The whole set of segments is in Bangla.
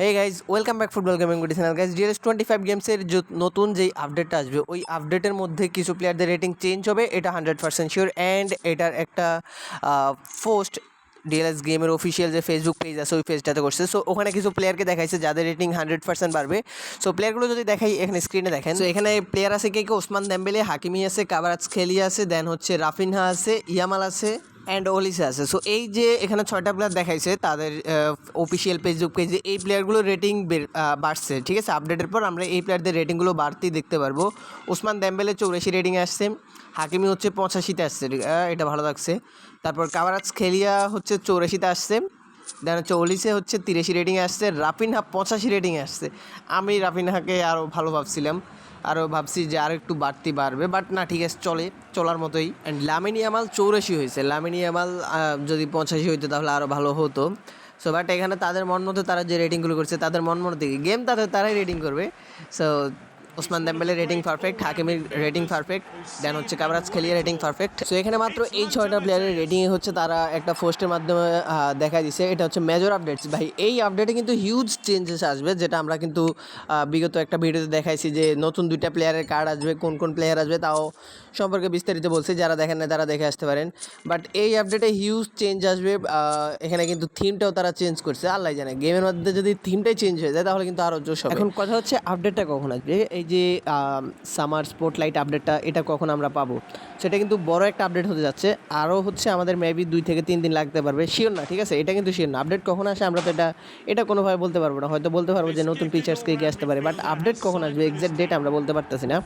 Hey guys welcome back football gaming goody channel guys DS twenty five গেমসের নতুন যেই আপডেটটা আসবে, ওই আপডেটের মধ্যে কিছু প্লেয়ারদের রেটিং চেঞ্জ হবে, এটা হান্ড্রেড পার্সেন্ট শিওর অ্যান্ড এটার একটা পোস্ট ডিএলএস গেমের অফিসিয়াল যে ফেসবুক পেজ আছে, ওই পেজটাতে করছে। সো ওখানে কিছু প্লেয়ারকে দেখাইছে, যাদের রেটিং হান্ড্রেড পার্সেন্ট বাড়বে। সো প্লেয়ারগুলো যদি দেখাই, এখানে স্ক্রিনে দেখেন। সো এখানে প্লেয়ার আছে কে কে? ওসমান দেম্বেলে হাকিমি আছে, কাবারাজ খেলি আছে দেন হচ্ছে রাফিনহা আছে, ইয়ামাল আছে অ্যান্ড ওলিসে আছে সো এই যে এখানে ছয়টা প্লেয়ার দেখাইছে, তাদের অফিসিয়াল ফেসবুক পেজে এই প্লেয়ারগুলোর রেটিং বাড়ছে। ঠিক আছে? আপডেটের পর আমরা এই প্লেয়ারদের রেটিংগুলো বাড়তেই দেখতে পারব। ওসমান দ্যাম্বেলে চৌরাশি রেটিং আসছে। হাকিমি হচ্ছে পঁচাশিতে আসছে। এটা ভালো লাগছে। তারপর কাবারাজ খেলিয়া হচ্ছে চৌরাশিতে আসছে। দেন হচ্ছে ওলিসে হচ্ছে তিরাশি রেটিংয়ে আসছে, রাফিনহা পঁচাশি রেটিংয়ে আসছে। আমি রাফিনহাকে আরও ভালো ভাবছিলাম আরও ভাবছি যে আর একটু বাড়তি বাড়বে বাট না, ঠিক আছে, চলে, চলার মতোই। অ্যান্ড লামিনি আমাল চৌরাশি হয়েছে, লামিনি আমাল যদি পঁচাশি হইতো তাহলে আরও ভালো হতো। সো বাট এখানে তাদের মন মতো তারা যে রেটিংগুলো করছে, তাদের মন মতো দিকে গেম তাদের, তারাই রেটিং করবে। সো ওসমান দেম্বেলের রেটিং পারফেক্ট হাকিমের রেটিং পারফেক্ট দেন হচ্ছে Kvaratskhelia rating perfect so এখানে মাত্র এই ছয়টা প্লেয়ারের রেটিং হচ্ছে তারা একটা পোস্টের মাধ্যমে দেখা দিছে। এটা হচ্ছে মেজর আপডেটস ভাই, এই আপডেটে কিন্তু হিউজ চেঞ্জেস আসবে, যেটা আমরা কিন্তু বিগত একটা ভিডিওতে দেখাইছি যে নতুন দুইটা প্লেয়ারের কার্ড আসবে, কোন কোন প্লেয়ার আসবে, তাও সম্পর্কে বিস্তারিত বলছি। যারা দেখেন না, তারা দেখে আসতে পারেন। বাট এই আপডেটে হিউজ চেঞ্জ আসবে এখানে কিন্তু থিমটাও তারা চেঞ্জ করছে। আল্লাহ জানে গেমের মধ্যে যদি থিমটাই চেঞ্জ হয়ে যায়, তাহলে কিন্তু আরও জোশ এখন কথা হচ্ছে আপডেটটা কখন আসবে? এই যে সামার স্পটলাইট আপডেটটা এটা কখন আমরা পাবো? সেটা কিন্তু বড় একটা আপডেট হতে যাচ্ছে। আরও হচ্ছে আমাদের মেবি দুই থেকে তিন দিন লাগতে পারবে। শিওর না, ঠিক আছে? এটা কিন্তু শিওর না। আপডেট কখন আসে আমরা তো এটা এটা কোনোভাবে বলতে পারব না। হয়তো বলতে পারব যে নতুন ফিচার্স কে কে আসতে পারে বাট আপডেট কখন আসবে? এক্সাক্ট ডেট আমরা বলতে পারতেছি না।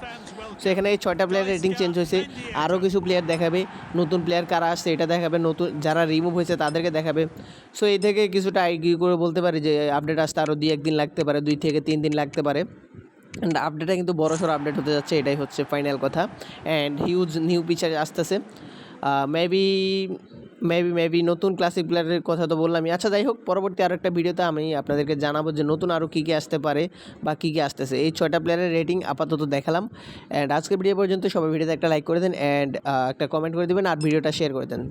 সো এখানে এই ছয়টা প্লেয়ারের রেটিং চেঞ্জ হয়েছে। আরও কিছু প্লেয়ার দেখাবে। নতুন প্লেয়ার কারা আসছে, এটা দেখাবে। নতুন, যারা রিমুভ হয়েছে, তাদেরকে দেখাবে। সো এই থেকে কিছুটা আইগি করে বলতে পারি যে আপডেট আসতে আরও দুই একদিন লাগতে পারে, দুই থেকে তিন দিন লাগতে পারে। অ্যান্ড আপডেটটা কিন্তু বড় সড়ো আপডেট হতে যাচ্ছে, এটাই হচ্ছে ফাইনাল কথা। অ্যান্ড হিউজ নিউ পিচার আসতেছে। মেবি মেবি মেবি নতুন ক্লাসিক প্লেয়ারের কথা তো বললামই। আচ্ছা যাই হোক, পরবর্তী আরও একটা ভিডিওতে আমি আপনাদেরকে জানাব যে নতুন আরও কী কী আসতে পারে বা কী কী আসতেছে। এই ছয়টা প্লেয়ারের রেটিং আপাতত দেখালাম। অ্যান্ড আজকে ভিডিও পর্যন্ত সবাই ভিডিওতে একটা লাইক করে দেন অ্যান্ড একটা কমেন্ট করে দেবেন আর ভিডিওটা শেয়ার করে দেন।